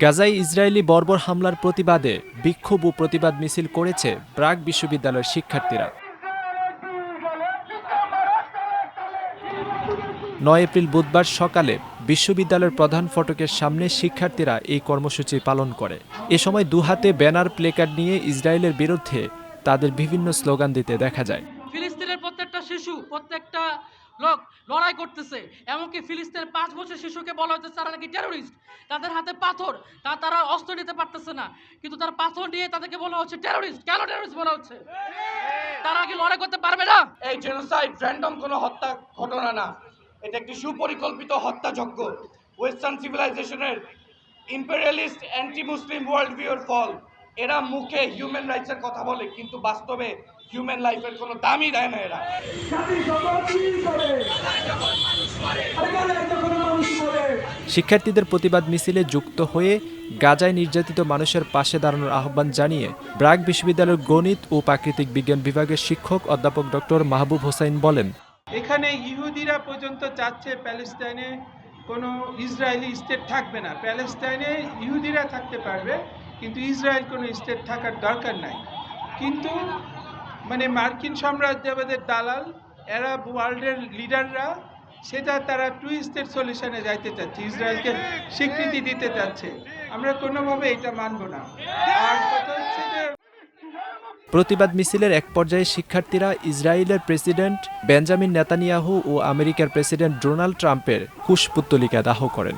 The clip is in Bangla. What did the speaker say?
গাজায় ইসরায়েলি বর্বর হামলার প্রতিবাদে বিক্ষোভ ও প্রতিবাদ মিছিল করেছে ব্রাক বিশ্ববিদ্যালয়ের শিক্ষার্থীরা। নয় এপ্রিল বুধবার সকালে বিশ্ববিদ্যালয়ের প্রধান ফটকের সামনে শিক্ষার্থীরা এই কর্মসূচি পালন করে। এ সময় দুহাতে ব্যানার, প্লেকার্ড নিয়ে ইসরায়েলের বিরুদ্ধে তাদের বিভিন্ন স্লোগান দিতে দেখা যায়। ফিলিস্তিনের প্রত্যেকটা শিশু, প্রত্যেকটা লোক, লড়াই করতেছে। এমনকি ফিলিস্তিনের পাঁচ বছর শিশুকে বলা হচ্ছে তারা নাকি টেরোরিস্ট তাদের হাতে পাথর। তা তারা অস্ত্র নিতে পারতেছে না। কিন্তু তার পাথর নিয়ে তাদেরকে বলা হচ্ছে টেরোরিস্ট কেন টেরোরিস্ট বলা হচ্ছে? তারা কি লড়াই করতে পারবে না? এই জেনোসাইড র্যান্ডম কোনো হত্যা ঘটনা না। এটা একটি সুপরিকল্পিত হত্যাযজ্ঞ। ওয়েস্টার্ন সিভিলাইজেশনের ইম্পেরিয়ালিস্ট অ্যান্টি মুসলিম ওয়ার্ল্ড ভিউর ফল। এরা মুখে হিউম্যান রাইটসের কথা বলে কিন্তু বাস্তবে হিউম্যান লাইফের কোনো দামই দেয় না এরা। শিক্ষার্থীদের প্রতিবাদ মিছিলে যুক্ত হয়ে গাজায় নির্যাতিত মানুষের পাশে দাঁড়ানোর আহ্বান জানিয়ে ব্রাক বিশ্ববিদ্যালয়ের গণিত ও প্রাকৃতিক বিজ্ঞান বিভাগের শিক্ষক অধ্যাপক ডক্টর মাহবুব হোসাইন বলেন এখানে ইহুদিরা পর্যন্ত চাচ্ছে প্যালেস্টাইনে কোনো ইসরায়েলি স্টেট থাকবে না। প্যালেস্টাইনে ইহুদিরা থাকতে পারবে কিন্তু ইসরায়েল কোনো স্টেট থাকার দরকার নাই। কিন্তু মানে মার্কিন সাম্রাজ্যবাদের দালাল এরা ওয়ার্ল্ডের লিডাররা সেটা তারা টু স্টেট সলিউশনে যাইতে চাচ্ছে, ইসরায়েলকে স্বীকৃতি দিতে চাচ্ছে। আমরা কোনোভাবে এটা মানব না। আর কথা হচ্ছে যে প্রতিবাদ মিছিলের এক পর্যায়ে শিক্ষার্থীরা ইসরায়েলের প্রেসিডেন্ট বেঞ্জামিন নেতানিয়াহু ও আমেরিকার প্রেসিডেন্ট ডোনাল্ড ট্রাম্পের কুশপুত্তলিকা দাহ করেন।